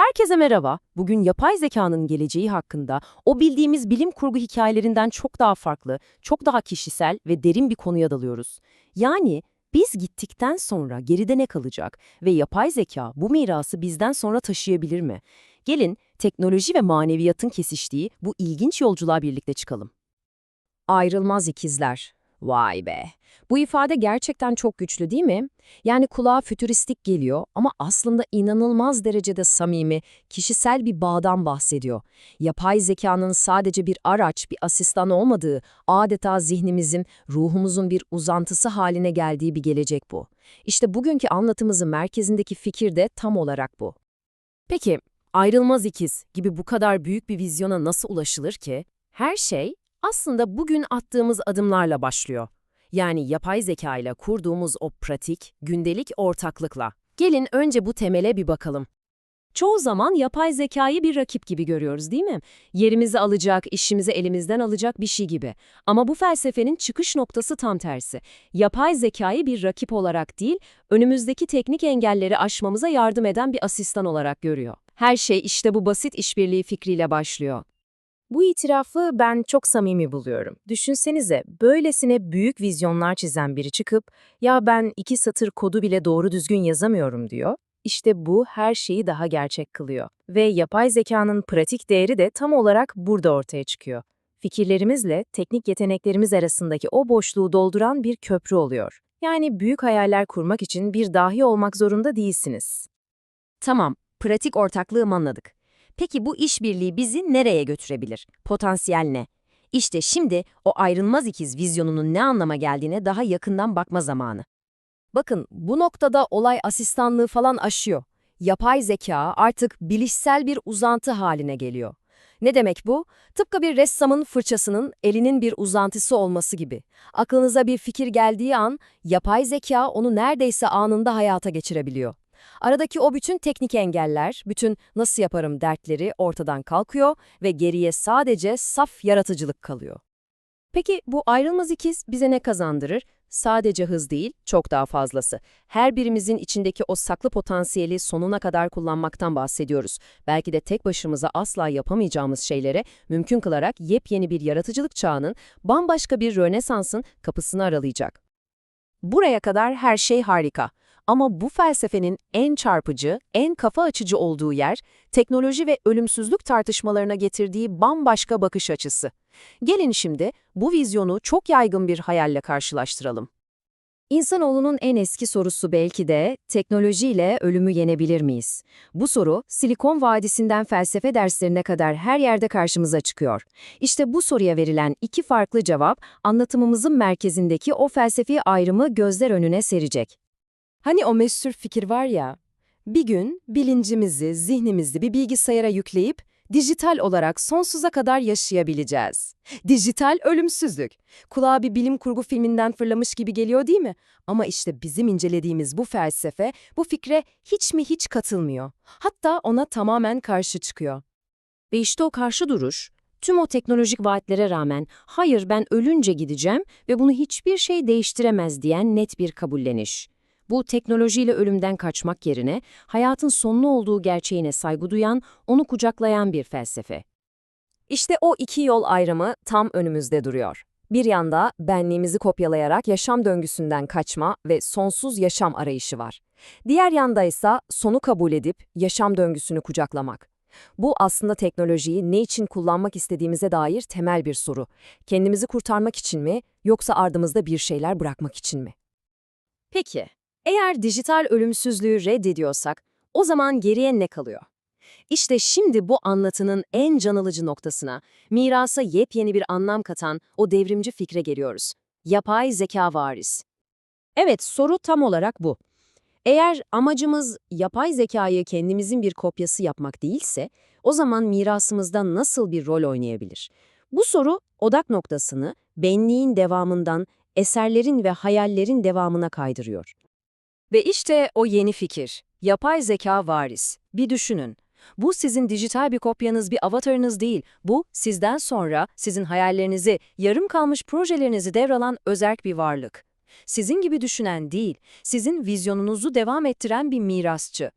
Herkese merhaba. Bugün yapay zekanın geleceği hakkında o bildiğimiz bilim kurgu hikayelerinden çok daha farklı, çok daha kişisel ve derin bir konuya dalıyoruz. Yani biz gittikten sonra geride ne kalacak ve yapay zeka bu mirası bizden sonra taşıyabilir mi? Gelin teknoloji ve maneviyatın kesiştiği bu ilginç yolculuğa birlikte çıkalım. Ayrılmaz ikizler. Vay be. Bu ifade gerçekten çok güçlü değil mi? Yani kulağa fütüristik geliyor ama aslında inanılmaz derecede samimi, kişisel bir bağdan bahsediyor. Yapay zekanın sadece bir araç, bir asistan olmadığı, adeta zihnimizin, ruhumuzun bir uzantısı haline geldiği bir gelecek bu. İşte bugünkü anlatımızın merkezindeki fikir de tam olarak bu. Peki, ayrılmaz ikiz gibi bu kadar büyük bir vizyona nasıl ulaşılır ki? Her şey aslında bugün attığımız adımlarla başlıyor. Yani yapay zeka ile kurduğumuz o pratik, gündelik ortaklıkla. Gelin önce bu temele bir bakalım. Çoğu zaman yapay zekayı bir rakip gibi görüyoruz değil mi? Yerimizi alacak, işimizi elimizden alacak bir şey gibi. Ama bu felsefenin çıkış noktası tam tersi. Yapay zekayı bir rakip olarak değil, önümüzdeki teknik engelleri aşmamıza yardım eden bir asistan olarak görüyor. Her şey işte bu basit işbirliği fikriyle başlıyor. Bu itirafı ben çok samimi buluyorum. Düşünsenize böylesine büyük vizyonlar çizen biri çıkıp ya ben iki satır kodu bile doğru düzgün yazamıyorum diyor. İşte bu her şeyi daha gerçek kılıyor. Ve yapay zekanın pratik değeri de tam olarak burada ortaya çıkıyor. Fikirlerimizle teknik yeteneklerimiz arasındaki o boşluğu dolduran bir köprü oluyor. Yani büyük hayaller kurmak için bir dahi olmak zorunda değilsiniz. Tamam, pratik ortaklığımı anladık. Peki bu işbirliği bizi nereye götürebilir? Potansiyel ne? İşte şimdi o ayrılmaz ikiz vizyonunun ne anlama geldiğine daha yakından bakma zamanı. Bakın bu noktada olay asistanlığı falan aşıyor. Yapay zeka artık bilişsel bir uzantı haline geliyor. Ne demek bu? Tıpkı bir ressamın fırçasının elinin bir uzantısı olması gibi. Aklınıza bir fikir geldiği an yapay zeka onu neredeyse anında hayata geçirebiliyor. Aradaki o bütün teknik engeller, bütün nasıl yaparım dertleri ortadan kalkıyor ve geriye sadece saf yaratıcılık kalıyor. Peki bu ayrılmaz ikiz bize ne kazandırır? Sadece hız değil, çok daha fazlası. Her birimizin içindeki o saklı potansiyeli sonuna kadar kullanmaktan bahsediyoruz. Belki de tek başımıza asla yapamayacağımız şeylere mümkün kılarak yepyeni bir yaratıcılık çağının, bambaşka bir rönesansın kapısını aralayacak. Buraya kadar her şey harika. Ama bu felsefenin en çarpıcı, en kafa açıcı olduğu yer, teknoloji ve ölümsüzlük tartışmalarına getirdiği bambaşka bakış açısı. Gelin şimdi bu vizyonu çok yaygın bir hayalle karşılaştıralım. İnsanoğlunun en eski sorusu belki de teknolojiyle ölümü yenebilir miyiz? Bu soru Silikon Vadisi'nden felsefe derslerine kadar her yerde karşımıza çıkıyor. İşte bu soruya verilen iki farklı cevap anlatımımızın merkezindeki o felsefi ayrımı gözler önüne serecek. Hani o meşhur fikir var ya, bir gün bilincimizi, zihnimizi bir bilgisayara yükleyip dijital olarak sonsuza kadar yaşayabileceğiz. Dijital ölümsüzlük. Kulağa bir bilim kurgu filminden fırlamış gibi geliyor değil mi? Ama işte bizim incelediğimiz bu felsefe bu fikre hiç mi hiç katılmıyor. Hatta ona tamamen karşı çıkıyor. Ve işte o karşı duruş, tüm o teknolojik vaatlere rağmen hayır ben ölünce gideceğim ve bunu hiçbir şey değiştiremez diyen net bir kabulleniş. Bu teknolojiyle ölümden kaçmak yerine hayatın sonlu olduğu gerçeğine saygı duyan, onu kucaklayan bir felsefe. İşte o iki yol ayrımı tam önümüzde duruyor. Bir yanda benliğimizi kopyalayarak yaşam döngüsünden kaçma ve sonsuz yaşam arayışı var. Diğer yanda ise sonu kabul edip yaşam döngüsünü kucaklamak. Bu aslında teknolojiyi ne için kullanmak istediğimize dair temel bir soru. Kendimizi kurtarmak için mi yoksa ardımızda bir şeyler bırakmak için mi? Peki, eğer dijital ölümsüzlüğü reddediyorsak, o zaman geriye ne kalıyor? İşte şimdi bu anlatının en canılıcı noktasına, mirasa yepyeni bir anlam katan o devrimci fikre geliyoruz. Yapay zeka varis. Evet, soru tam olarak bu. Eğer amacımız yapay zekayı kendimizin bir kopyası yapmak değilse, o zaman mirasımızda nasıl bir rol oynayabilir? Bu soru odak noktasını benliğin devamından eserlerin ve hayallerin devamına kaydırıyor. Ve işte o yeni fikir. Yapay zeka varis. Bir düşünün. Bu sizin dijital bir kopyanız, bir avatarınız değil. Bu sizden sonra sizin hayallerinizi, yarım kalmış projelerinizi devralan özerk bir varlık. Sizin gibi düşünen değil, sizin vizyonunuzu devam ettiren bir mirasçı.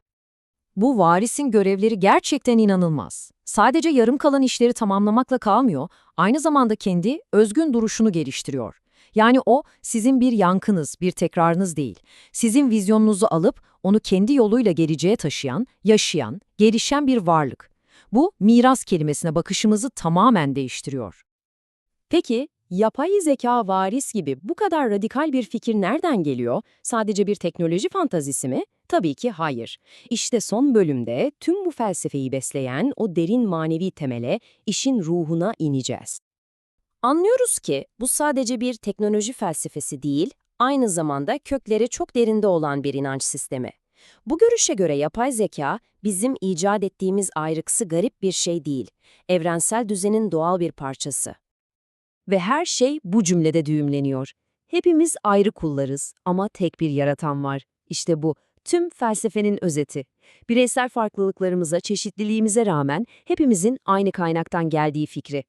Bu varisin görevleri gerçekten inanılmaz. Sadece yarım kalan işleri tamamlamakla kalmıyor, aynı zamanda kendi özgün duruşunu geliştiriyor. Yani o sizin bir yankınız, bir tekrarınız değil. Sizin vizyonunuzu alıp onu kendi yoluyla geleceğe taşıyan, yaşayan, gelişen bir varlık. Bu miras kelimesine bakışımızı tamamen değiştiriyor. Peki, yapay zeka varis gibi bu kadar radikal bir fikir nereden geliyor? Sadece bir teknoloji fantazisi mi? Tabii ki hayır. İşte son bölümde tüm bu felsefeyi besleyen o derin manevi temele, işin ruhuna ineceğiz. Anlıyoruz ki bu sadece bir teknoloji felsefesi değil, aynı zamanda kökleri çok derinde olan bir inanç sistemi. Bu görüşe göre yapay zeka, bizim icat ettiğimiz ayrıksı garip bir şey değil, evrensel düzenin doğal bir parçası. Ve her şey bu cümlede düğümleniyor. Hepimiz ayrı kullarız ama tek bir yaratan var. İşte bu tüm felsefenin özeti. Bireysel farklılıklarımıza, çeşitliliğimize rağmen hepimizin aynı kaynaktan geldiği fikri.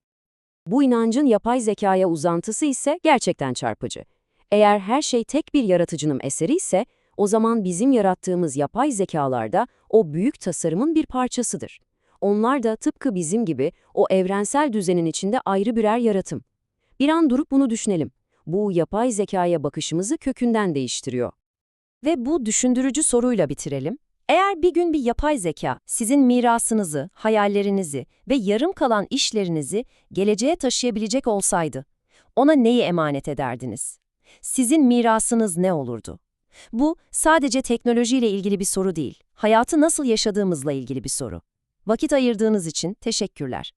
Bu inancın yapay zekaya uzantısı ise gerçekten çarpıcı. Eğer her şey tek bir yaratıcının eseri ise, o zaman bizim yarattığımız yapay zekalar da o büyük tasarımın bir parçasıdır. Onlar da tıpkı bizim gibi o evrensel düzenin içinde ayrı birer yaratım. Bir an durup bunu düşünelim. Bu yapay zekaya bakışımızı kökünden değiştiriyor. Ve bu düşündürücü soruyla bitirelim. Eğer bir gün bir yapay zeka sizin mirasınızı, hayallerinizi ve yarım kalan işlerinizi geleceğe taşıyabilecek olsaydı, ona neyi emanet ederdiniz? Sizin mirasınız ne olurdu? Bu sadece teknolojiyle ilgili bir soru değil, hayatı nasıl yaşadığımızla ilgili bir soru. Vakit ayırdığınız için teşekkürler.